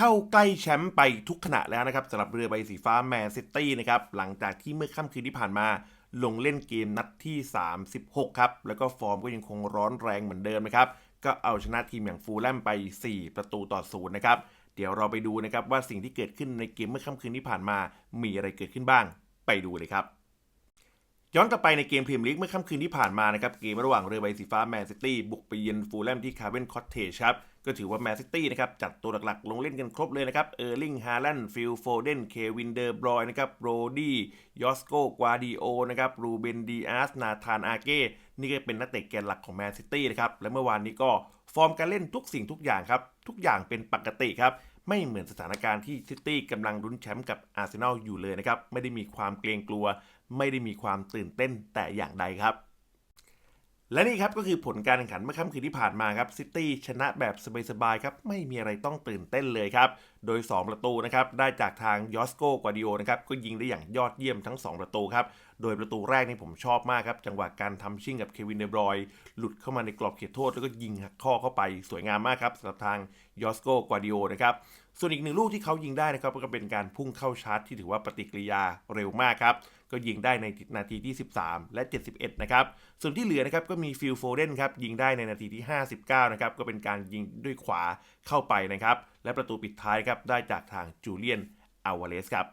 เข้าใกล้แชมป์ไปทุกขณะแล้วนะครับสำหรับเรือใบสีฟ้าแมนซิตี้นะครับหลังจากที่เมื่อค่ำคืนที่ผ่านมาลงเล่นเกมนัดที่ 36 ครับ แล้วก็ฟอร์มก็ยังคงร้อนแรงเหมือนเดิมนะครับ ก็เอาชนะทีมอย่างฟูลแลมไป 4 ประตูต่อศูนย์นะครับ เดี๋ยวเราไปดูนะครับว่าสิ่งที่เกิดขึ้นในเกมเมื่อค่ำคืนที่ผ่านมา มีอะไรเกิดขึ้นบ้าง ไปดูเลยครับ ย้อนกลับไปในเกมพรีเมียร์ลีกเมื่อค่ำคืนที่ผ่านมานะครับ เกมระหว่างเรือใบสีฟ้าแมนซิตี้บุกไปเยือนฟูลแลมที่คาร์เวนคอตเทจครับ ก็ถือว่าแมนซิตี้นะครับ จัดตัวหลักๆ ลงเล่นกันครบเลยนะครับ เออร์ลิง ฮาแลนด์ ฟิลโฟเดน เควินเดอร์บรอยนะครับ โรดี้ ยอสโกกวาดิโอ นะครับ รูเบน ดีอาส นาธาน อาเก้ นี่ก็เป็นนักเตะแกนหลักของแมนซิตี้นะครับ และเมื่อวานนี้ก็ฟอร์มการเล่นทุกสิ่งทุกอย่างครับ ทุกอย่างเป็นปกติครับไม่เหมือนสถานการณ์ที่ซิตี้กำลังลุ้นแชมป์กับอาร์เซนอลอยู่เลยนะครับ ไม่ได้มีความเกรงกลัว ไม่ได้มีความตื่นเต้นแต่อย่างใดครับ และนี่ครับก็คือผลการแข่งขันเมื่อค่ำคืนที่ผ่านมาครับซิตี้ชนะแบบสบายๆครับไม่มีอะไรต้องตื่นเต้นเลยครับ โดย 2 ประตูนะครับได้จากทางยอสโกกวาดิโอนะครับก็ยิงได้อย่างยอดเยี่ยมทั้ง 2 ประตูครับโดยประตูแรกนี่ผมชอบมากครับ จังหวะการทำชิ่งกับเควินเดบรอยหลุดเข้ามาในกรอบเขตโทษ แล้วก็ยิงหักข้อเข้าไปสวยงามมากครับสำหรับทางยอสโกกวาดิโอนะครับ ส่วนอีกหนึ่งลูกที่เขายิงได้นะครับก็เป็นการพุ่งเข้าชาร์จที่ถือว่าปฏิกิริยาเร็วมากครับก็ยิงได้ในนาทีที่ 13 และ 71 นะครับ ส่วนที่เหลือนะครับก็มีฟิลโฟเดนครับยิงได้ในนาทีที่ 59 นะครับ ก็เป็นการยิงด้วยขวาเข้าไปนะครับ และประตูปิดท้ายครับได้จากทางจูเลียนอาวาเลสครับ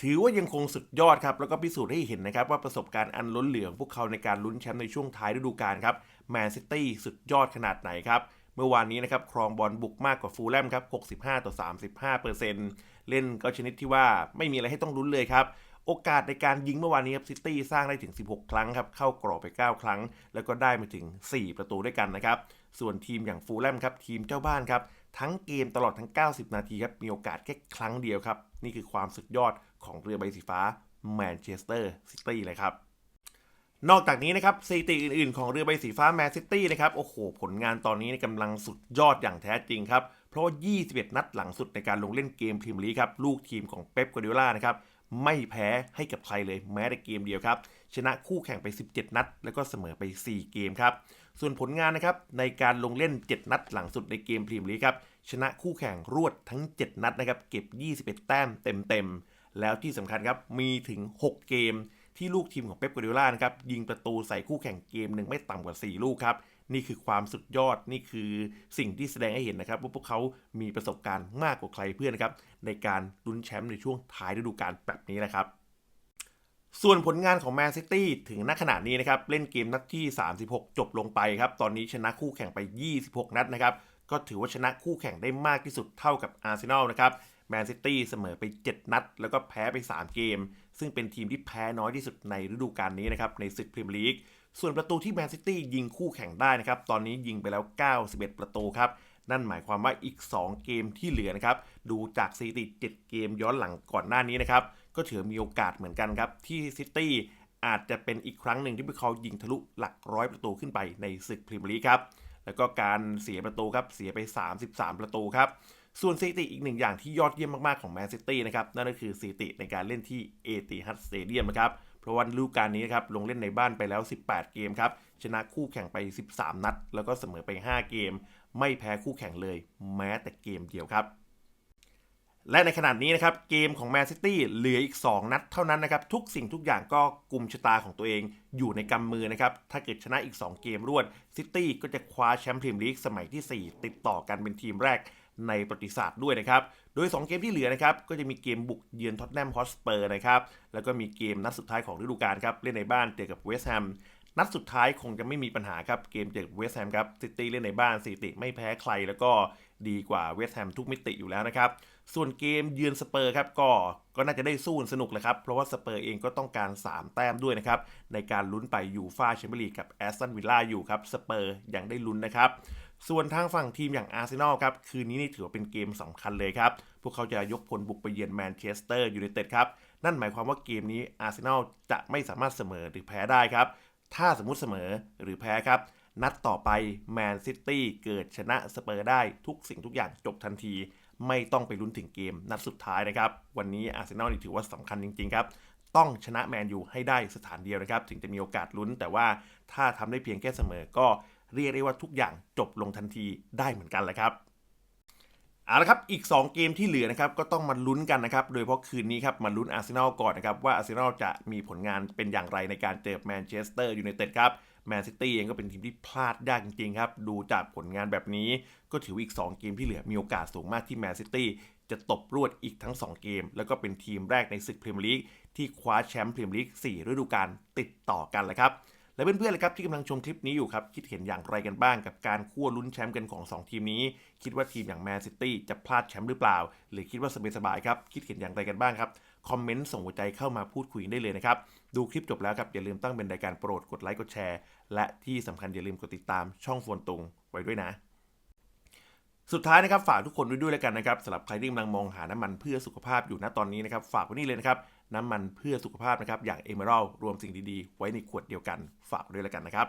ถือว่ายังคงสุดยอดครับ แล้วก็พิสูจน์ให้เห็นนะครับว่าประสบการณ์อันล้นเหลือของพวกเขาในการลุ้นแชมป์ในช่วงท้ายฤดูกาลครับแมนซิตี้สุดยอดขนาดไหนครับ เมื่อวานนี้นะครับครองบอลบุกมากกว่าฟูลแลมครับ 65 ต่อ 35เปอร์เซ็นต์เล่นก็ชนิดที่ว่าไม่มีอะไรให้ต้องลุ้นเลยครับ โอกาสในการยิงเมื่อวานนี้ครับซิตี้สร้างได้ถึง 16 ครั้งครับ เข้ากรอบไป 9 ครั้ง แล้วก็ได้มาถึง 4 ประตูด้วยกันนะครับ ส่วนทีมอย่างฟูลแลมครับทีมเจ้าบ้านครับทั้งเกมตลอดทั้ง 90 นาทีครับมีโอกาสแค่ครั้งเดียวครับนี่คือความสุดยอดของเรือใบสีฟ้าแมนเชสเตอร์ซิตี้เลยครับ นอกจากนี้นะครับสถิติอื่นๆ ของเรือใบสีฟ้าแมนซิตี้นะครับ โอ้โห ผลงานตอนนี้กำลังสุดยอดอย่างแท้จริงครับ เพราะว่า 21 นัดหลังสุดในการลงเล่นเกมพรีเมียร์ลีกครับ ลูกทีมของเป๊ปกัวร์ดิโอลานะครับ ไม่แพ้ให้กับใครเลยแม้แต่เกมเดียวครับ ชนะคู่แข่งไป 17 นัด แล้วก็เสมอไป 4 เกมครับ ส่วนผลงานนะครับในการลงเล่น 7 นัดหลังสุดในเกมพรีเมียร์ลีกครับชนะคู่แข่งรวดทั้ง 7 นัดนะครับเก็บ 21 แต้มเต็มๆแล้วที่สำคัญครับมีถึง 6 เกม ที่ลูกทีมของเป๊ปกัวร์ดิโอลานะครับยิงประตูใส่คู่แข่งเกมหนึ่งไม่ต่ำกว่า 4 ลูกครับ นี่คือความสุดยอดนี่คือสิ่งที่แสดงให้เห็นนะครับว่าพวกเขามีประสบการณ์มากกว่าใครเพื่อนนะครับในการลุ้นแชมป์ในช่วงท้ายฤดูกาลแบบนี้นะครับส่วนผลงานของแมนซิตี้ถึงณขณะนี้นะครับ เล่นเกมนัดที่ 36 จบลงไปครับ ตอนนี้ชนะคู่แข่งไป 26 นัดนะครับ ก็ถือว่าชนะคู่แข่งได้มากที่สุดเท่ากับอาร์เซนอลนะครับแมนซิตี้เสมอไป 7 นัด แล้วก็แพ้ไป 3 เกม ซึ่งเป็นทีมที่แพ้น้อยที่สุดในฤดูกาลนี้นะครับในศึกพรีเมียร์ลีก ส่วนประตูที่แมนซิตี้ยิงคู่แข่งได้นะครับ ตอนนี้ยิงไปแล้ว 91 ประตูครับ นั่นหมายความว่าอีก 2 เกมที่เหลือนะครับ ดูจากสถิติ7เกมย้อนหลังก่อนหน้านี้นะครับ ก็ถือมีโอกาสเหมือนกันครับ ที่ซิตี้อาจจะเป็นอีกครั้งหนึ่งที่พวกเขายิงทะลุหลักร้อยประตูขึ้นไปในศึกพรีเมียร์ลีกครับ แล้วก็การเสียประตูครับ เสียไป 33 ประตูครับ ส่วนสถิติอีกหนึ่งอย่างที่ยอดเยี่ยมมากๆของแมนซิตี้นะครับนั่นก็คือสถิติในการเล่นที่เอติฮัดสเตเดียมนะครับเพราะว่าฤดูกาลนี้นครับลงเล่นในบ้านไปแล้ว 18 เกมครับชนะคู่แข่งไป 13 นัด แล้วก็เสมอไป 5 เกม ไม่แพ้คู่แข่งเลยแม้แต่เกมเดียวครับ และในขณะนี้นะครับเกมของแมนซิตี้เหลืออีก 2 นัดเท่านั้นนะครับทุกสิ่งทุกอย่างก็กลุ่มชะตาของตัวเองอยู่ในกำมือนะครับถ้าเกิดชนะอีก 2 เกมรวดซิตี้ก็จะคว้าแชมป์พรีเมียร์ลีกสมัยที่ 4 ติดต่อกันเป็นทีมแรก ในประวัติศาสตร์ด้วยนะครับ โดย 2 เกมที่เหลือนะครับ ก็จะมีเกมบุกเยือนท็อตแนมฮอสเปอร์นะครับ แล้วก็มีเกมนัดสุดท้ายของฤดูกาลครับ เล่นในบ้านเจอกับเวสต์แฮม นัดสุดท้ายคงจะไม่มีปัญหาครับ เกมเจอกับเวสต์แฮมครับ ซิตี้เล่นในบ้านสิติไม่แพ้ใคร แล้วก็ดีกว่าเวสต์แฮมทุกมิติอยู่แล้วนะครับ ส่วนเกมเยือนสเปอร์ครับ ก็ ก็น่าจะได้สู้สนุกเลยครับ เพราะว่าสเปอร์เองก็ต้องการ 3 แต้มด้วยนะครับ ในการลุ้นไปยูฟาแชมเปี้ยนลีกกับแอสตันวิลล่าอยู่ครับ สเปอร์ยังได้ลุ้นนะครับ ส่วนทางฝั่งทีมอย่างอาร์เซนอลครับ คืนนี้นี่ถือว่าเป็นเกมสำคัญเลยครับ พวกเขาจะยกพลบุกไปเยือนแมนเชสเตอร์ยูไนเต็ดครับ นั่นหมายความว่าเกมนี้อาร์เซนอลจะไม่สามารถเสมอหรือแพ้ได้ครับ ถ้าสมมุติเสมอหรือแพ้ครับ นัดต่อไปแมนซิตี้เกิดชนะสเปอร์ได้ทุกสิ่งทุกอย่างจบทันที ไม่ต้องไปลุ้นถึงเกมนัดสุดท้ายนะครับ วันนี้อาร์เซนอลนี่ถือว่าสำคัญจริงๆครับต้องชนะแมนยูให้ได้สถานเดียวนะครับ ถึงจะมีโอกาสลุ้น แต่ว่าถ้าทำได้เพียงแค่เสมอก็ เรียกได้ว่าทุกอย่างจบลงทันทีได้เหมือนกันแหละครับเอาละครับ อีก 2 เกมที่เหลือนะครับ ก็ต้องมาลุ้นกันนะครับ โดยเฉพาะคืนนี้ครับ มาลุ้นอาร์เซนอลก่อนนะครับ ว่าอาร์เซนอลจะมีผลงานเป็นอย่างไรในการเจอแมนเชสเตอร์ยูไนเต็ดครับ แมนซิตี้เองก็เป็นทีมที่พลาดยากจริงๆครับ ดูจากผลงานแบบนี้ ก็ถือว่าอีก 2 เกมที่เหลือมีโอกาสสูงมากที่แมนซิตี้จะตบรวดอีกทั้ง 2 เกม แล้วก็เป็นทีมแรกในศึกพรีเมียร์ลีกที่คว้าแชมป์พรีเมียร์ลีก4ฤดูกาลติดต่อกันเลยครับ และเพื่อนๆเลยครับที่กำลังชมคลิปนี้อยู่ครับ คิดเห็นอย่างไรกันบ้างกับการคั่วลุ้นแชมป์กันของ 2 ทีมนี้ คิดว่าทีมอย่างแมนซิตี้จะพลาดแชมป์หรือเปล่า หรือคิดว่าสบายๆครับ คิดเห็นอย่างไรกันบ้างครับคอมเมนต์ส่งหัวใจเข้ามาพูดคุยได้เลยนะครับ ดูคลิปจบแล้วครับ อย่าลืมตั้งเป็นรายการโปรดกดไลค์กดแชร์ และที่สำคัญอย่าลืมกดติดตามช่องฟนตุงไว้ด้วยนะ สุดท้ายนะครับฝากทุกคนด้วยด้วยแล้วกันนะครับสำหรับใครที่กำลังมองหาน้ำมันเพื่อสุขภาพอยู่นะตอนนี้นะครับฝากไว้นี่เลยนะครับน้ำมันเพื่อสุขภาพนะครับอย่างเอเมอรัลรวมสิ่งดีๆ ไว้ในขวดเดียวกัน ฝากด้วยแล้วกันนะครับ